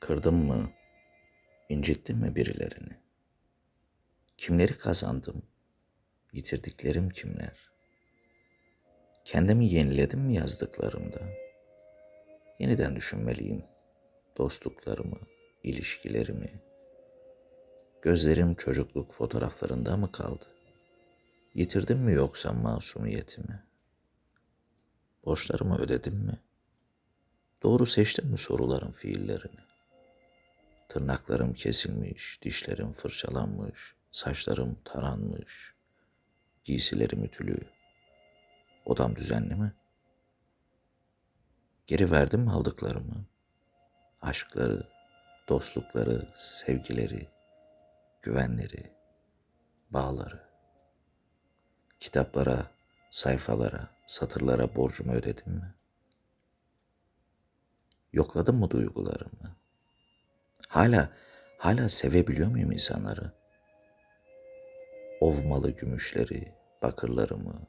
Kırdım mı, incittim mi birilerini? Kimleri kazandım, yitirdiklerim kimler? Kendimi yeniledim mi yazdıklarımda? Yeniden düşünmeliyim dostluklarımı, ilişkilerimi. Gözlerim çocukluk fotoğraflarında mı kaldı? Yitirdim mi yoksa masumiyetimi? Borçlarımı ödedim mi? Doğru seçtim mi soruların fiillerini? Tırnaklarım kesilmiş, dişlerim fırçalanmış, saçlarım taranmış, giysilerim ütülü. Odam düzenli mi? Geri verdim mi aldıklarımı? Aşkları, dostlukları, sevgileri, güvenleri, bağları. Kitaplara, sayfalara, satırlara borcumu ödedim mi? Yokladım mı duygularımı? Hala, hala sevebiliyor muyum insanları? Ovmalı gümüşleri, bakırlarımı,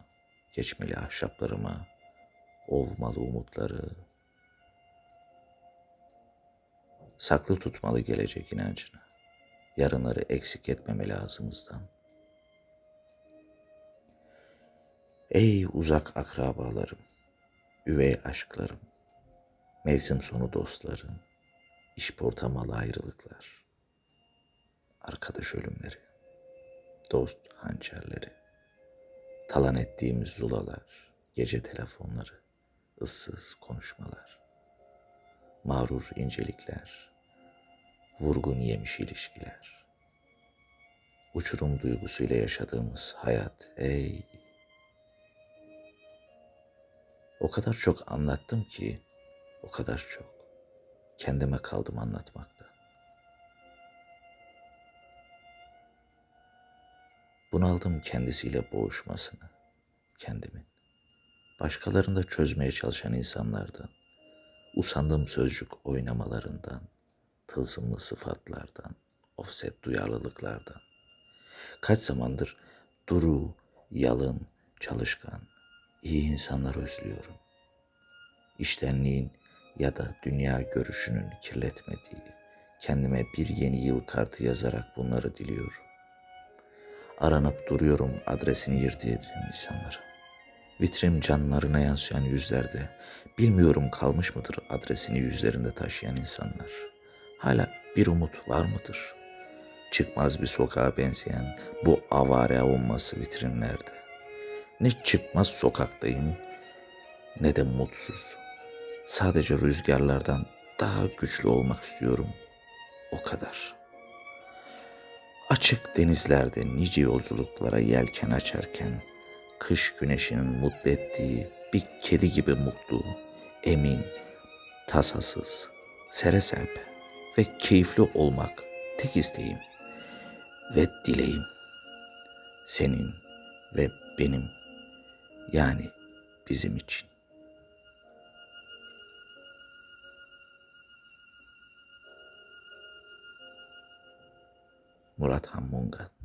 geçmeli ahşaplarıma, ovmalı umutları, saklı tutmalı gelecek inancını, yarınları eksik etmemeli ağzımızdan. Ey uzak akrabalarım, üvey aşklarım, mevsim sonu dostlarım, iş portamalı ayrılıklar, arkadaş ölümleri, dost hançerleri, talan ettiğimiz zulalar, gece telefonları, ıssız konuşmalar, mağrur incelikler, vurgun yemiş ilişkiler, uçurum duygusuyla yaşadığımız hayat ey! O kadar çok anlattım ki o kadar çok kendime kaldım anlatmakta. Bunaldım kendisiyle boğuşmasını, kendimin. Başkalarında çözmeye çalışan insanlardan, usandım sözcük oynamalarından, tılsımlı sıfatlardan, offset duyarlılıklardan. Kaç zamandır duru, yalın, çalışkan, iyi insanlar özlüyorum. İştenliğin ya da dünya görüşünün kirletmediği, kendime bir yeni yıl kartı yazarak bunları diliyorum. Aranıp duruyorum adresini yırtı insanlar. Vitrin canlarına yansıyan yüzlerde, bilmiyorum kalmış mıdır adresini yüzlerinde taşıyan insanlar. Hala bir umut var mıdır? Çıkmaz bir sokağa benzeyen bu avare olması vitrinlerde. Ne çıkmaz sokaktayım ne de mutsuz. Sadece rüzgarlardan daha güçlü olmak istiyorum. O kadar. Açık denizlerde nice yolculuklara yelken açarken kış güneşinin mutlu ettiği bir kedi gibi mutlu, emin, tasasız, sere serpe ve keyifli olmak tek isteğim ve dileğim. Senin ve benim yani bizim için. murat Hamunga.